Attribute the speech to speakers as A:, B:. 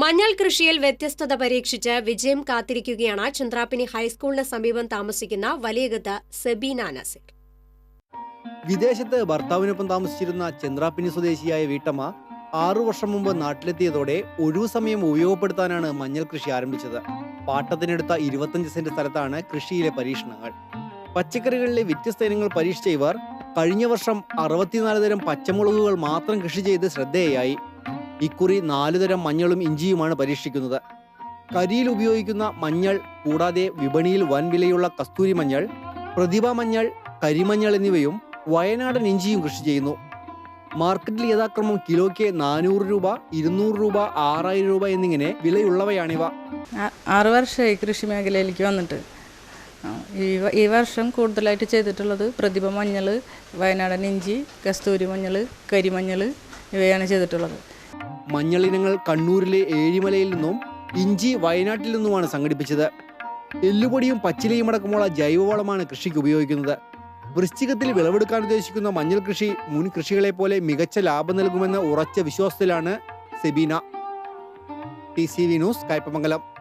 A: മഞ്ഞൾ കൃഷിയിൽ വ്യത്യസ്തത പരീക്ഷിച്ച് വിജയം കാത്തിരിക്കുകയാണ് ചന്ദ്രാപ്പിനി ഹൈസ്കൂളിന് സമീപം താമസിക്കുന്ന വലിയകത്ത് സെബീന നസീർ.
B: വിദേശത്ത് ഭർത്താവിനൊപ്പം താമസിച്ചിരുന്ന ചന്ദ്രാപ്പിനി സ്വദേശിയായ വീട്ടമ്മ ആറു വർഷം മുമ്പ് നാട്ടിലെത്തിയതോടെ ഒഴിവു സമയം ഉപയോഗപ്പെടുത്താനാണ് മഞ്ഞൾ കൃഷി ആരംഭിച്ചത്. പാട്ടത്തിനെടുത്ത ഇരുപത്തഞ്ച് സെന്റ് സ്ഥലത്താണ് കൃഷിയിലെ പരീക്ഷണങ്ങൾ. പച്ചക്കറികളിലെ വ്യത്യസ്ത ഇനങ്ങൾ പരീക്ഷിച്ച ഇവർ കഴിഞ്ഞ വർഷം അറുപത്തിനാല് തരം പച്ചമുളകുകൾ മാത്രം കൃഷി ചെയ്ത് ശ്രദ്ധേയായി. ഇക്കുറി നാലുതരം മഞ്ഞളും ഇഞ്ചിയുമാണ് പരീക്ഷിക്കുന്നത്. കരിയിൽ ഉപയോഗിക്കുന്ന മഞ്ഞൾ കൂടാതെ വിപണിയിൽ വൻ വിലയുള്ള കസ്തൂരി മഞ്ഞൾ പ്രതിഭ മഞ്ഞൾ കരിമഞ്ഞൾ എന്നിവയും വയനാടൻ ഇഞ്ചിയും കൃഷി ചെയ്യുന്നു. മാർക്കറ്റിൽ യഥാക്രമം കിലോയ്ക്ക് നാനൂറ് രൂപ ഇരുന്നൂറ് രൂപ ആറായിരം രൂപ എന്നിങ്ങനെ വിലയുള്ളവയാണിവ.
C: ആറ് വർഷമായി കൃഷി മേഖലയിലേക്ക് വന്നിട്ട്. ഈ വർഷം കൂടുതലായിട്ട് ചെയ്തിട്ടുള്ളത് പ്രതിഭ മഞ്ഞൾ വയനാടൻ ഇഞ്ചി കസ്തൂരി മഞ്ഞൾ കരിമഞ്ഞൾ ഇവയാണ് ചെയ്തിട്ടുള്ളത്.
B: മഞ്ഞളിനങ്ങൾ കണ്ണൂരിലെ ഏഴിമലയിൽ നിന്നും ഇഞ്ചി വയനാട്ടിൽ നിന്നുമാണ് സംഘടിപ്പിച്ചത്. എല്ലുപൊടിയും പച്ചിലയും അടക്കമുള്ള ജൈവവളമാണ് കൃഷിക്ക് ഉപയോഗിക്കുന്നത്. വൃശ്ചികത്തിൽ വിളവെടുക്കാൻ ഉദ്ദേശിക്കുന്ന മഞ്ഞൾ കൃഷി മുൻ കൃഷികളെ പോലെ മികച്ച ലാഭം നൽകുമെന്ന ഉറച്ച വിശ്വാസത്തിലാണ് Sabeena. T C V news Kaipamangalam